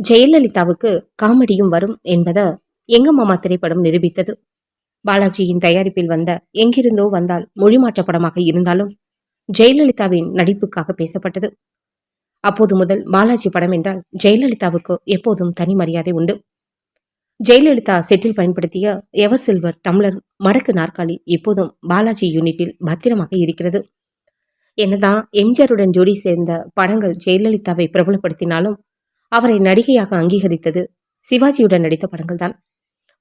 ஜெயலலிதாவுக்கு காமெடியும் வரும் என்பதை எங்க மாமா திரைப்படம் நிரூபித்தது. பாலாஜியின் தயாரிப்பில் வந்த எங்கிருந்தோ வந்தால் மொழிமாற்ற படமாக இருந்தாலும் ஜெயலலிதாவின் நடிப்புக்காக பேசப்பட்டது. அப்போது முதல் பாலாஜி படம் என்றால் ஜெயலலிதாவுக்கு எப்போதும் தனி மரியாதை உண்டு. ஜெயலலிதா செட்டில் பயன்படுத்திய எவர் சில்வர் டம்ளர் மடக்கு நாற்காலி எப்போதும் பாலாஜி யூனிட்டில் பத்திரமாக இருக்கிறது. என்னதான் எம்ஜிஆருடன் ஜோடி சேர்ந்த படங்கள் ஜெயலலிதாவை பிரபலப்படுத்தினாலும் அவரை நடிகையாக அங்கீகரித்தது சிவாஜியுடன் நடித்த படங்கள் தான்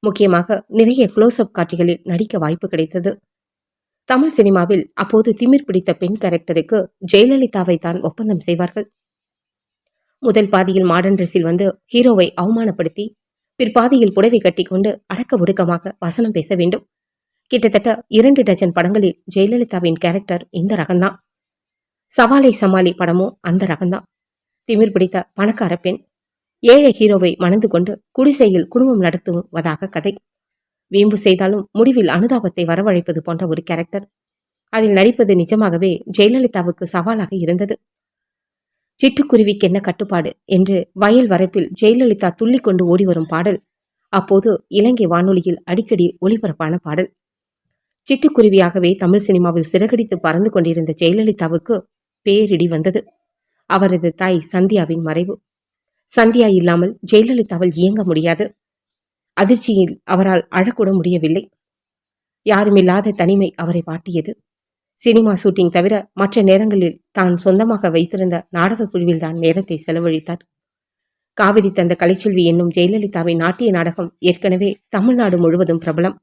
முக்கியமாக நிறைய க்ளோஸ்அப் காட்சிகளில் நடிக்க வாய்ப்பு கிடைத்தது. தமிழ் சினிமாவில் அப்போது திமிர் பிடித்த பெண் கேரக்டருக்கு ஜெயலலிதாவை தான் ஒப்பந்தம் செய்வார்கள். முதல் பாதியில் மாடர்ன் ட்ரெஸ்ஸில் வந்து ஹீரோவை அவமானப்படுத்தி பிற்பாதியில் புடவை கட்டிக்கொண்டு அடக்க ஒடுக்கமாக வசனம் பேச வேண்டும். கிட்டத்தட்ட இரண்டு டஜன் படங்களில் ஜெயலலிதாவின் கேரக்டர் இந்த ரகம்தான். சவாலை சமாளி படமும் அந்த ரகம்தான். திமிர் பிடித்த பணக்கார பெண் ஏழை ஹீரோவை மணந்து கொண்டு குடிசையில் குடும்பம் நடத்துவதாக கதை. வீம்பு செய்தாலும் முடிவில் அனுதாபத்தை வரவழைப்பது போன்ற ஒரு கேரக்டர் அதில் நடிப்பது நிஜமாகவே ஜெயலலிதாவுக்கு சவாலாக இருந்தது. சிட்டுக்குருவிக்கென்ன கட்டுப்பாடு என்று வயல் வரப்பில் ஜெயலலிதா துள்ளி கொண்டு ஓடி வரும் பாடல். அப்போது இலங்கை வானொலியில் அடிக்கடி ஒளிபரப்பான பாடல். சிட்டுக்குருவியாகவே தமிழ் சினிமாவில் சிறகடித்து பறந்து கொண்டிருந்த ஜெயலலிதாவுக்கு பேரிடி வந்தது. அவரது தாய் சந்தியாவின் மறைவு. சந்தியா இல்லாமல் ஜெயலலிதாவால் இயங்க முடியாது. அதிர்ச்சியில் அவரால் அழக்கூட முடியவில்லை. யாருமில்லாத தனிமை அவரை வாட்டியது. சினிமா ஷூட்டிங் தவிர மற்ற நேரங்களில் தான் சொந்தமாக வைத்திருந்த நாடகக் குழுவில் தான் நேரத்தை செலவழித்தார். காவிரி தந்த கலைச்செல்வி என்னும் ஜெயலலிதாவின் நாட்டிய நாடகம் ஏற்கனவே தமிழ்நாடு முழுவதும் பிரபலம்.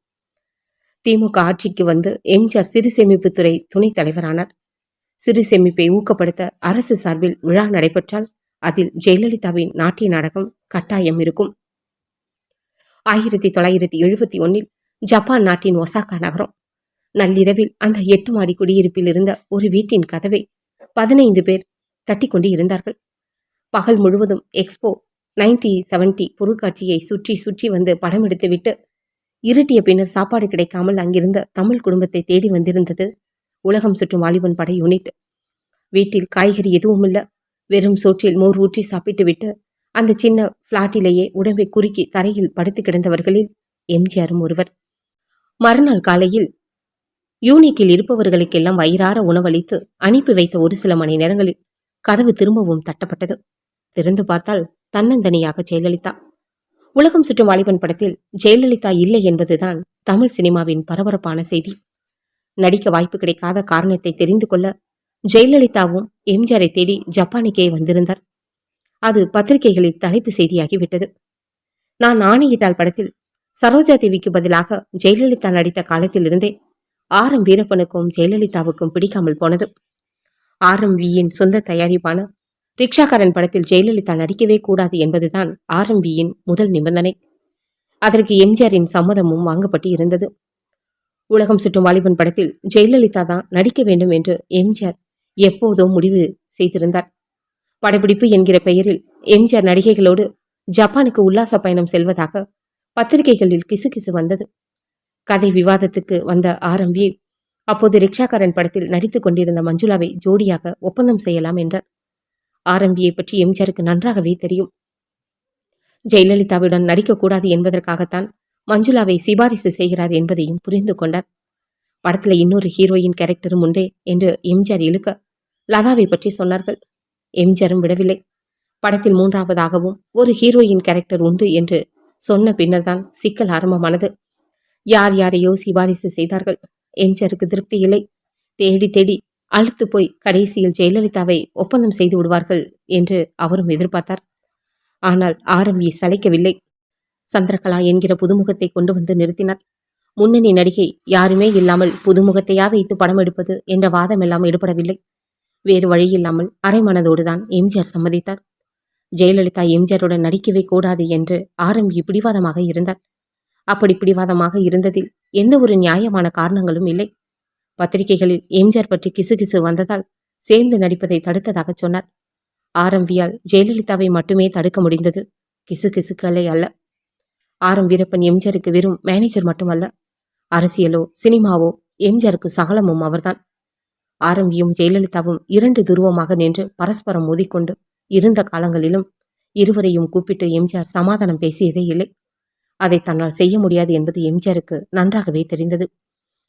திமுக ஆட்சிக்கு வந்து எம்ஜிஆர் சிறு சேமிப்புத்துறை துணைத் தலைவரானார். சிறு சேமிப்பை ஊக்கப்படுத்த அரசு சார்பில் விழா நடைபெற்றால் அதில் ஜெயலலிதாவின் நாட்டிய நாடகம் கட்டாயம் இருக்கும். ஆயிரத்தி தொள்ளாயிரத்தி எழுபத்தி ஒன்னில் ஜப்பான் நாட்டின் ஒசாகா நகரம். நள்ளிரவில் அந்த எட்டு மாடி குடியிருப்பில் இருந்த ஒரு வீட்டின் கதவை பதினைந்து பேர் தட்டி கொண்டு இருந்தார்கள். பகல் முழுவதும் எக்ஸ்போ நைன்டி செவன்டி பொருட்காட்சியை சுற்றி சுற்றி வந்து படம் எடுத்துவிட்டு இருட்டிய பின்னர் சாப்பாடு கிடைக்காமல் அங்கிருந்த தமிழ் குடும்பத்தை தேடி வந்திருந்தது. உலகம் சுற்றும் வாலிபன் படை யூனிட் வீட்டில் காய்கறி எதுவும் இல்லை. வெறும் சோற்றில் மோர் ஊற்றி சாப்பிட்டுவிட்டு அந்த சின்ன பிளாட்டிலேயே உடம்பை குறுக்கி தரையில் படுத்து கிடந்தவர்களில் எம்ஜிஆரும் ஒருவர். மறுநாள் காலையில் யூனிட்டில் இருப்பவர்களுக்கெல்லாம் வயிறார உணவளித்து அனுப்பி வைத்த ஒரு சில மணி நேரங்களில் கதவு திரும்பவும் தட்டப்பட்டது. திறந்து பார்த்தால் தன்னந்தனியாக ஜெயலலிதா. உலகம் சுற்றும் வாலிபன் படத்தில் ஜெயலலிதா இல்லை என்பதுதான் தமிழ் சினிமாவின் பரபரப்பான செய்தி. நடிக்க வாய்ப்பு கிடைக்காத காரணத்தை தெரிந்து கொள்ள ஜெயலலிதாவும் எம்ஜிஆரை தேடி ஜப்பானுக்கே வந்திருந்தார். அது பத்திரிகைகளில் தலைப்பு செய்தியாகிவிட்டது. நான் ஆணையிட்டால் படத்தில் சரோஜா தேவிக்கு பதிலாக ஜெயலலிதா நடித்த காலத்திலிருந்தே ஆர் எம் வீரப்பனுக்கும் ஜெயலலிதாவுக்கும் பிடிக்காமல் போனது. ஆர் எம் வியின் சொந்த தயாரிப்பான ரிக்ஷாக்காரன் படத்தில் ஜெயலலிதா நடிக்கவே கூடாது என்பதுதான் ஆர் எம் வியின் முதல் நிபந்தனை. அதற்கு எம்ஜிஆரின் சம்மதமும் வாங்கப்பட்டு இருந்தது. உலகம் சுற்றும் வாலிபன் படத்தில் ஜெயலலிதா தான் நடிக்க வேண்டும் என்று எம்ஜிஆர் எப்போதோ முடிவு செய்திருந்தார். படப்பிடிப்பு என்கிற பெயரில் எம்ஜிஆர் நடிகைகளோடு ஜப்பானுக்கு உல்லாச பயணம் செல்வதாக பத்திரிகைகளில் கிசுகிசு வந்தது. கதை விவாதத்துக்கு வந்த ஆரம்பி அப்போது ரிக்ஷாக்காரன் படத்தில் நடித்துக் கொண்டிருந்த மஞ்சுளாவை ஜோடியாக ஒப்பந்தம் செய்யலாம் என்றார். ஆரம்பியை பற்றி எம்ஜிஆருக்கு நன்றாகவே தெரியும். ஜெயலலிதாவுடன் நடிக்கக்கூடாது என்பதற்காகத்தான் மஞ்சுளாவை சிபாரிசு செய்கிறார் என்பதையும் புரிந்து கொண்டார். படத்துல இன்னொரு ஹீரோயின் கேரக்டரும் உண்டே என்று எம்ஜிஆர் இழுக்க லதாவை பற்றி சொன்னார்கள். எம்ஜிஆரும் விடவில்லை. படத்தில் மூன்றாவதாகவும் ஒரு ஹீரோயின் கேரக்டர் உண்டு என்று சொன்ன பின்னர்தான் சிக்கல் ஆரம்பமானது. யார் யாரையோ சிபாரிசு செய்தார்கள். எம்ஜிஆருக்கு திருப்தி இல்லை. தேடி தேடி அழுத்து போய் கடைசியில் ஜெயலலிதாவை ஒப்பந்தம் செய்து விடுவார்கள் என்று அவரும் எதிர்பார்த்தார். ஆனால் ஆரம்பி சளைக்கவில்லை. சந்திரகலா என்கிற புதுமுகத்தை கொண்டு வந்து நிறுத்தினார். முன்னணி நடிகை யாருமே இல்லாமல் புதுமுகத்தையா வைத்து படம் எடுப்பது என்ற வாதம் எல்லாம் ஈடுபடவில்லை வேறு வழியில்லாமல் அரைமனதோடுதான் எம்ஜிஆர் சம்மதித்தார். ஜெயலலிதா எம்ஜிஆருடன் நடிக்கவே கூடாது என்று ஆரம்பி பிடிவாதமாக இருந்தார். அப்படி பிடிவாதமாக இருந்ததில் எந்த ஒரு நியாயமான காரணங்களும் இல்லை. பத்திரிகைகளில் எம்ஜிஆர் பற்றி கிசுகிசு வந்ததால் சேர்ந்து நடிப்பதை தடுத்ததாக சொன்னார். ஆரம்பியால் ஜெயலலிதாவை மட்டுமே தடுக்க முடிந்தது. கிசுகிசுக்களை அல்ல. ஆரம் வீரப்பன் எம்ஜிஆருக்கு வெறும் மேனேஜர் மட்டுமல்ல அரசியலோ சினிமாவோ எம்ஜிஆருக்கு சகலமும் அவர்தான். ஆரம்பியும் ஜெயலலிதாவும் இரண்டு துருவமாக நின்று பரஸ்பரம் மோதிக்கொண்டு இருந்த காலங்களிலும் இருவரையும் கூப்பிட்டு எம்ஜிஆர் சமாதானம் பேசியதே இல்லை. அதை தன்னால் செய்ய முடியாது என்பது எம்ஜிஆருக்கு நன்றாகவே தெரிந்தது.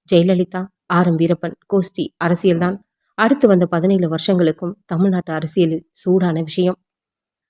ஜெயலலிதா ஆர் எம் வீரப்பன் கோஷ்டி அரசியல்தான். அடுத்து வந்த பதினேழு வருஷங்களுக்கும் தமிழ்நாட்டு அரசியலில் சூடான விஷயம்.